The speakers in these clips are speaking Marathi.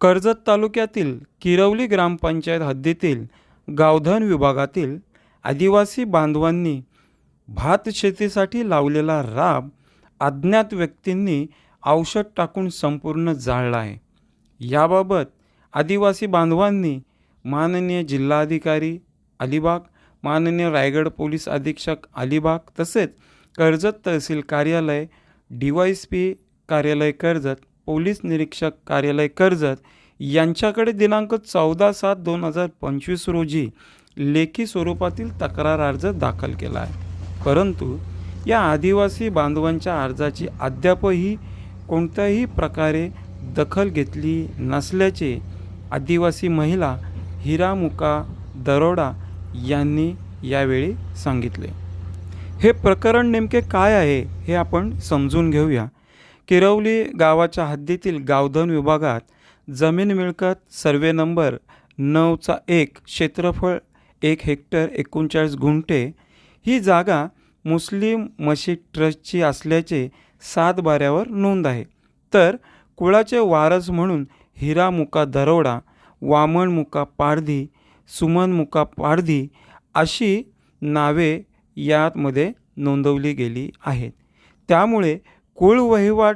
कर्जत तालुक्यातील किरवली ग्रामपंचायत हद्दीतील गावधन विभागातील आदिवासी बांधवांनी भात शेतीसाठी लावलेला राब अज्ञात व्यक्तींनी औषध टाकून संपूर्ण जाळला आहे. याबाबत आदिवासी बांधवांनी माननीय जिल्हाधिकारी अलिबाग माननीय रायगड पोलीस अधीक्षक अलिबाग तसेच कर्जत तहसील कार्यालय डी वाय एस पी कार्यालय कर्जत पोलीस निरीक्षक कार्यालय कर्जत यांच्याकडे दिनांक चौदा सात दोन हजार पंचवीस रोजी लेखी स्वरूपातील तक्रार अर्ज दाखल केला आहे. परंतु या आदिवासी बांधवांच्या अर्जाची अद्यापही कोणत्याही प्रकारे दखल घेतली नसल्याचे आदिवासी महिला हिरामुका दरोडा यांनी यावेळी सांगितले. हे प्रकरण नेमके काय आहे हे आपण समजून घेऊया. किरवली गावाच्या हद्दीतील गावधन विभागात जमीन मिळकत सर्वे नंबर नऊचा एक क्षेत्रफळ एक हेक्टर एकोणचाळीस गुंठे ही जागा मुस्लिम मशीद ट्रस्टची असल्याचे सात बाऱ्यावर नोंद आहे. तर कुळाचे वारस म्हणून हिरा मुका दरोडा वामन मुका पारधी सुमन मुका पारधी अशी नावे यामध्ये नोंदवली गेली आहेत. त्यामुळे कुळ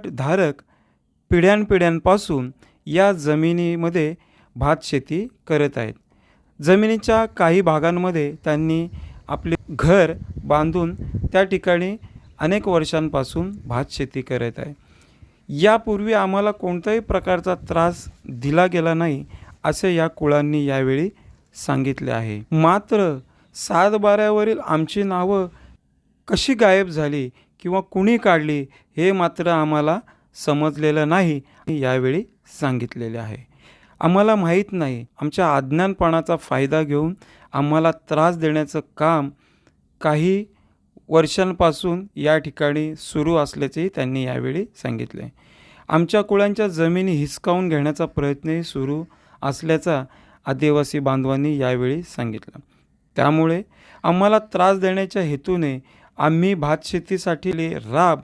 धारक पिढ्यानपिढ्यांपासून या जमिनीमध्ये भात शेती करत आहेत. जमिनीच्या काही भागांमध्ये त्यांनी आपले घर बांधून त्या ठिकाणी अनेक वर्षांपासून भात शेती करत आहे. यापूर्वी आम्हाला कोणत्याही प्रकारचा त्रास दिला गेला नाही असे या कुळांनी यावेळी सांगितले आहे. मात्र सातबाऱ्यावरील आमची नावं कशी गायब झाली किंवा कुणी काढली हे मात्र आम्हाला समजलेलं नाही. यावेळी सांगितलेले आहे. आम्हाला माहीत नाही. आमच्या अज्ञानपणाचा फायदा घेऊन आम्हाला त्रास देण्याचं काम काही वर्षांपासून या ठिकाणी सुरू असल्याचेही त्यांनी यावेळी सांगितले. आमच्या कुळांच्या जमिनी हिसकावून घेण्याचा प्रयत्नही सुरू असल्याचा आदिवासी बांधवांनी यावेळी सांगितलं. त्यामुळे आम्हाला त्रास देण्याच्या हेतूने आम्ही भातशेतीसाठी राब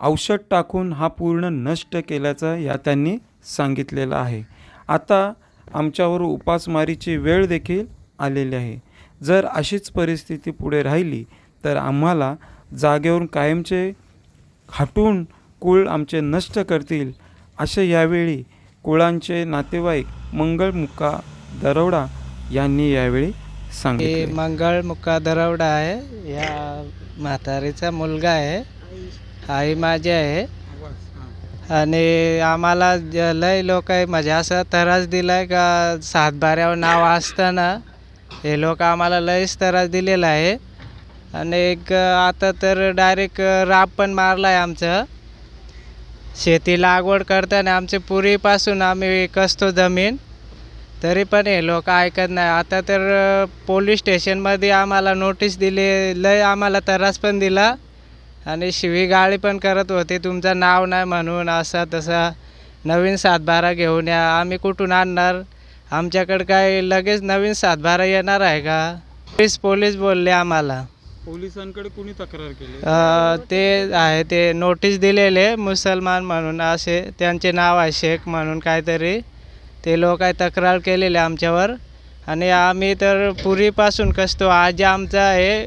औषध टाकून हा पूर्ण नष्ट केल्याचं या त्यांनी सांगितलेलं आहे. आता आमच्यावर उपासमारीची वेळ देखील आलेली आहे. जर अशीच परिस्थिती पुढे राहिली तर आम्हाला जागेवरून कायमचे हटून कुळ आमचे नष्ट करतील असे यावेळी कुळांचे नातेवाईक मंगळमुक्का दरोडा यांनी यावेळी सांगितले. मंगळ मुक्का दरवडा आहे. या म्हातारीचा मुलगा आहे. आई. माझी आहे. आणि आम्हाला ज- लय लोक म्हणजे असं त्रास दिलाय का सातबाऱ्यावर नाव असताना हे लोक आम्हाला लयच त्रास दिलेला आहे. आणि एक आता तर डायरेक्ट राब पण मारला आहे आमचं. शेती लागवड करताना आमचे पूर्वीपासून आम्ही कसतो जमीन. तरी पण हे लोक ऐकत नाही. आता तर पोलीस स्टेशनमध्ये आम्हाला नोटीस दिली लय आम्हाला त्रास पण दिला. आणि शिवीगाळी पण करत होते तुमचं नाव नाही म्हणून असा तसा. नवीन सातबारा घेऊन या आम्ही कुठून आणणार? आमच्याकडे काय लगेच नवीन सातबारा येणार आहे का? पोलीस पोलीस बोलले आम्हाला. पोलिसांकडे कुणी तक्रार केली? ते आहे ते नोटीस दिलेले मुसलमान म्हणून असे त्यांचे नाव आहे शेख म्हणून काहीतरी. ते लोक आहे तक्रार केलेले आमच्यावर. आणि आम्ही तर पूर्वीपासून कसतो आजी आमचा आहे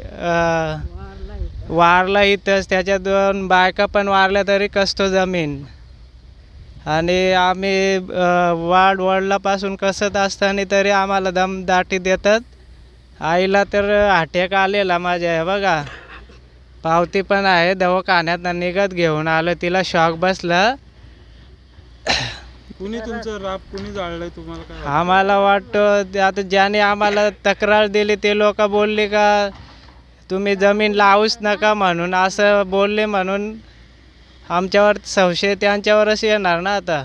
वारला इथंच त्याच्या दोन बायका पण वारल्या तरी कसतो जमीन. आणि आम्ही अ, वाढ कसत असताना तरी आम्हाला दमदाटी देतात. आईला तर हाटेक आलेला माझ्या हे बघा. पावती पण आहे दवाखान्यात निघत घेऊन आलं तिला शॉक बसला. कुणी तुमचं राब कुणी जाळलंय? तुम्हाला काय वाटतं? आम्हाला वाटतं ते आता ज्याने आम्हाला तक्रार दिली ते लोक बोलले का तुम्ही जमीन लावूच नका म्हणून असं बोलले म्हणून आमच्यावर संशय त्यांच्यावरच येणार ना आता.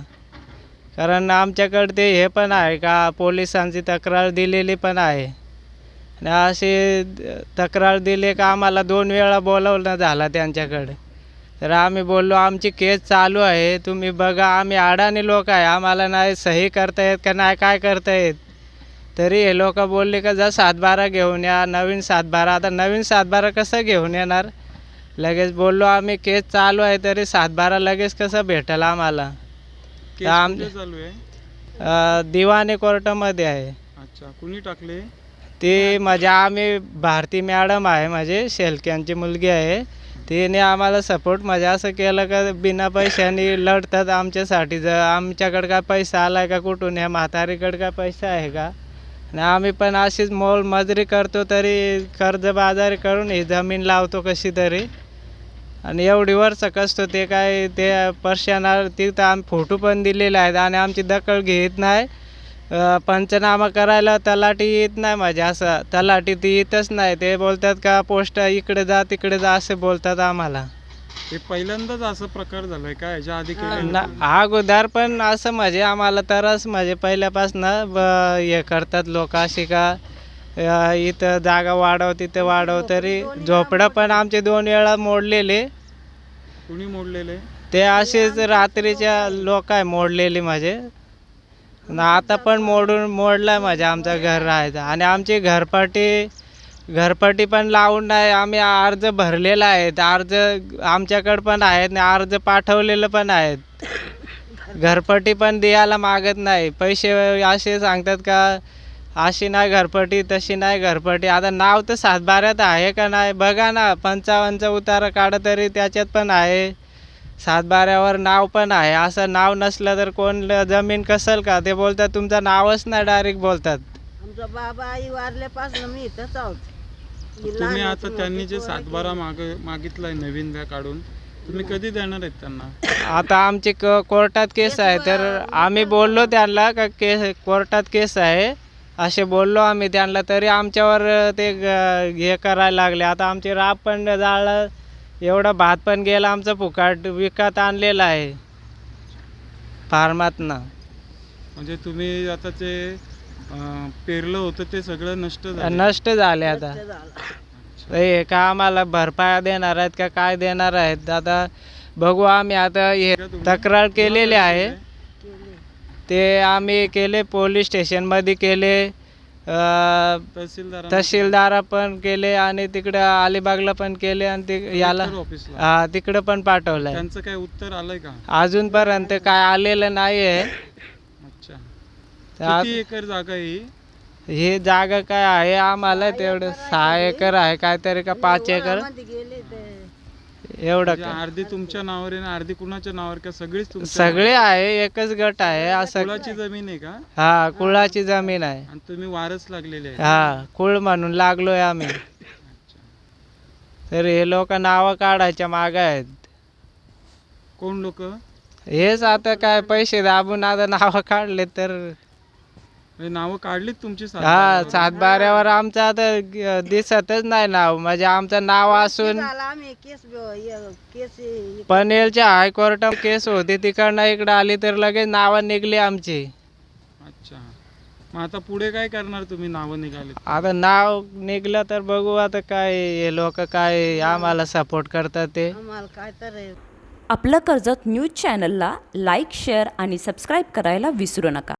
कारण आमच्याकडे ते हे पण आहे का पोलिसांची तक्रार दिलेली पण आहे. आणि अशी तक्रार दिली का आम्हाला दोन वेळा बोलवणं झाला त्यांच्याकडे. तर आम्ही बोललो आमची केस चालू आहे. तुम्ही बघा आम्ही अडाणी लोक आहे. आम्हाला नाही सही करता येत का नाही काय करता येत? तरी हे लोक बोलले का जा सातबारा घेऊन या नवीन सातबारा. आता नवीन सातबारा कसं घेऊन येणार? लगेच बोललो आम्ही केस चालू आहे तरी सातबारा लगेच कसं भेटेल आम्हाला? केस आम- कुठे चालू आहे? अ, दिवाणी कोर्टामध्ये आहे. अच्छा कुणी टाकले? ते माझ्या आम्ही भारती मॅडम आहे माझे शेलक्यांची मुलगी आहे. तिने आम्हाला सपोर्ट म्हणजे असं केलं का बिना पैशाने लढतात आमच्यासाठी. जर आमच्याकडं का पैसा आला आहे का कुठून? ह्या म्हातारीकडं काय पैसा आहे का? आणि आम्ही पण अशीच मोलमजुरी करतो तरी कर्जबाजारी करून ही जमीन लावतो कशी तरी. आणि एवढी वर्ष कसतो ते काय ते पर्शाना तिथं आम्ही फोटो पण दिलेले आहेत आणि आमची दखल घेत नाही. पंचनामा करायला तलाठी येत नाही माझे असं तलाठी ती येतच नाही. ते बोलतात का पोस्ट इकडे जा तिकडे जा असे बोलतात आम्हाला. हे पहिल्यांदाच असं प्रकार झालाय का? याच्या आधी केलेलं? ना अगोदर पण असं म्हणजे आम्हाला तरच म्हणजे पहिल्यापासनं ब- हे करतात लोक अशी का अ, इथं जागा वाढव तिथं वाढव तरी झोपडं पण आमचे दोन वेळा मोडलेले. कुणी मोडलेले? ते असेच रात्रीच्या लोक आहे मोडलेली माझे. आता पण मोडून मोडलाय माझ्या आमचं घर राहायचं. आणि आमची घरपट्टी घरपट्टी पण लावून नाही आम्ही अर्ज भरलेला आहे. अर्ज आमच्याकडं पण आहेत आणि अर्ज पाठवलेलं पण आहेत. घरपट्टी पण द्यायला मागत नाही. पैसे असे सांगतात का अशी नाही घरपट्टी तशी नाही घरपट्टी. आता नाव तर सातबाऱ्यात आहे का नाही बघा ना पंचावन्नचा उतारा काढा तरी त्याच्यात पण आहे. सातबाऱ्यावर नाव पण आहे. असं नाव नसलं तर कोण जमीन कसल का? ते बोलतात तुमचं नावच नाही डायरेक्ट बोलतात. आमचा बाबा आई वारल्यापासून मी इथंच आहोत. मी तुम्ही आता त्यांनी जे पोरं सातबारा माग मागितलाय नवीन द्या काढून तुम्ही कधी देणार आहेत त्यांना? आता आमची क कोर्टात केस आहे. तर आम्ही बोललो त्यांना का केस कोर्टात केस आहे. असे बोललो आम्ही त्यांना तरी आमच्यावर ते ग- हे करायला लागले. आता आमची राब पण जाळलं. एवढा भात पण गेला आमचं फुकाट विकत आणलेला आहे. फार्मातनं. म्हणजे तुम्ही आता ते अं, पेरलं होतं ते सगळं नष्ट झालं? नष्ट झाले आता. हे का आम्हाला भरपाया देणार आहेत का काय देणार आहेत? आता बघू आम्ही आता हे तक्रार केलेली आहे. ते आम्ही केले पोलीस स्टेशनमध्ये केले. तहसीलदार तहसीलदारा पण केले आणि तिकडे अलिबागला पण केले आणि ते याला ऑफिसला. हा तिकडं पण पाठवलंय. त्यांचं काय उत्तर आलंय का? अजूनपर्यंत काय आलेलं नाही आहे अच्छा. त्या- किती एकर जागा आहे ही? ही जागा काय आहे? आम्हाला तेवढं सहा एकर आहे. काहीतरी का पाच एकर? मध्ये गेले ते एवढं म्हणजे का अर्धी तुमच्या नावावर आहे आणि अर्धी कुणाच्या नावावर का सगळीच तुमच्या सगळे आहे एकच गट आहे असं कुळाची जमीन आहे का? हा कुळाची जमीन आहे. आणि तुम्ही वारस लागलेले आहे हा कुळ म्हणून लागलोय आम्ही. तर हे लोक नावं काढायच्या माग आहेत. कोण लोक? हेच आता काय पैसे दाबून आता नावं काढले तर नावं काढलीत तुमची हा सातबाऱ्यावर? सातबाऱ्यावर आमचं आता दिसतच नाही नाव. म्हणजे आमचं नाव असून झालं आम्ही केस ब- य- केस पनवेलच्या हायकोर्टात केस होती तिकडनं इकडं आली तर लगेच नावं निघली आमची. अच्छा. मग आता पुढे काय करणार तुम्ही नावं निघाले आता नाव निघलं तर बघू आता काय हे लोक काय आम्हाला सपोर्ट करतात ते. आम्हाला काय तर आपलं कर्जत न्यूज चॅनलला लाईक शेअर आणि सबस्क्राईब करायला विसरू नका.